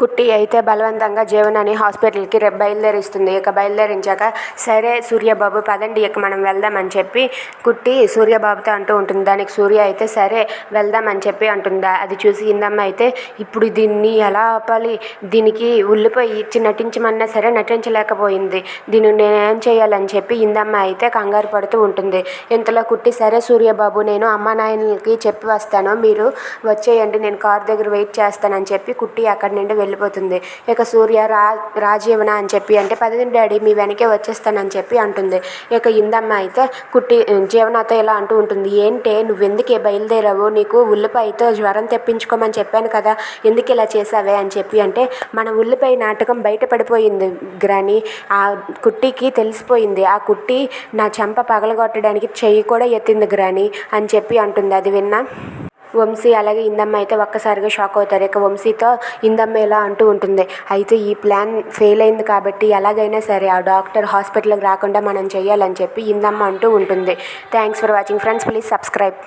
కుట్టి అయితే బలవంతంగా జీవనాన్ని హాస్పిటల్కి రేపు బయలుదేరిస్తుంది. ఇక బయలుదేరించాక సరే సూర్యబాబు పదండి ఇక మనం వెళ్దామని చెప్పి కుట్టి సూర్యబాబుతో అంటూ ఉంటుంది. దానికి సూర్య అయితే సరే వెళ్దాం అని చెప్పి అంటుందా? అది చూసి ఇందమ్మ అయితే ఇప్పుడు దీన్ని ఎలా ఆపాలి? దీనికి ఉల్లిపోయి ఇచ్చి నటించమన్నా సరే నటించలేకపోయింది. దీన్ని నేనేం చేయాలని చెప్పి ఇందమ్మ అయితే కంగారు పడుతూ ఉంటుంది. ఇంతలో కుట్టి సరే సూర్యబాబు నేను అమ్మ నాయనలకి చెప్పి వస్తాను. మీరు వచ్చేయండి. నేను కార్ దగ్గర వెయిట్ చేస్తానని చెప్పి కుట్టి అక్కడి నుండి వెళ్ళి వెళ్ళిపోతుంది. ఇక సూర్య రా రాజీవన అని చెప్పి అంటే పదిహేను డాడీ మీ వెనకే వచ్చేస్తానని చెప్పి అంటుంది. ఇక ఇందమ్మ అయితే కుట్టి జీవనతో ఇలా అంటూ ఉంటుంది. ఏంటే నువ్వెందుకే బయలుదేరావు? నీకు ఉల్లిపాయతో జ్వరం తెప్పించుకోమని చెప్పాను కదా. ఎందుకు ఇలా చేసావే అని చెప్పి అంటే మన ఉల్లిపాయ నాటకం బయటపడిపోయింది గ్రాని. ఆ కుట్టికి తెలిసిపోయింది. ఆ కుట్టి నా చెంప పగలగొట్టడానికి చెయ్యి కూడా ఎత్తింది గ్రాని అని చెప్పి అంటుంది. అది విన్నా వంశీ అలాగే ఇందమ్మ అయితే ఒక్కసారిగా షాక్ అవుతారు. ఇక వంశీతో ఇందమ్మ ఇలా అంటూ ఉంటుంది. అయితే ఈ ప్లాన్ ఫెయిల్ అయింది కాబట్టి ఎలాగైనా సరే ఆ డాక్టర్ హాస్పిటల్కి రాకుండా మనం చేయాలని చెప్పి ఇందమ్మ అంటూ ఉంటుంది. Thanks for watching. Friends please subscribe.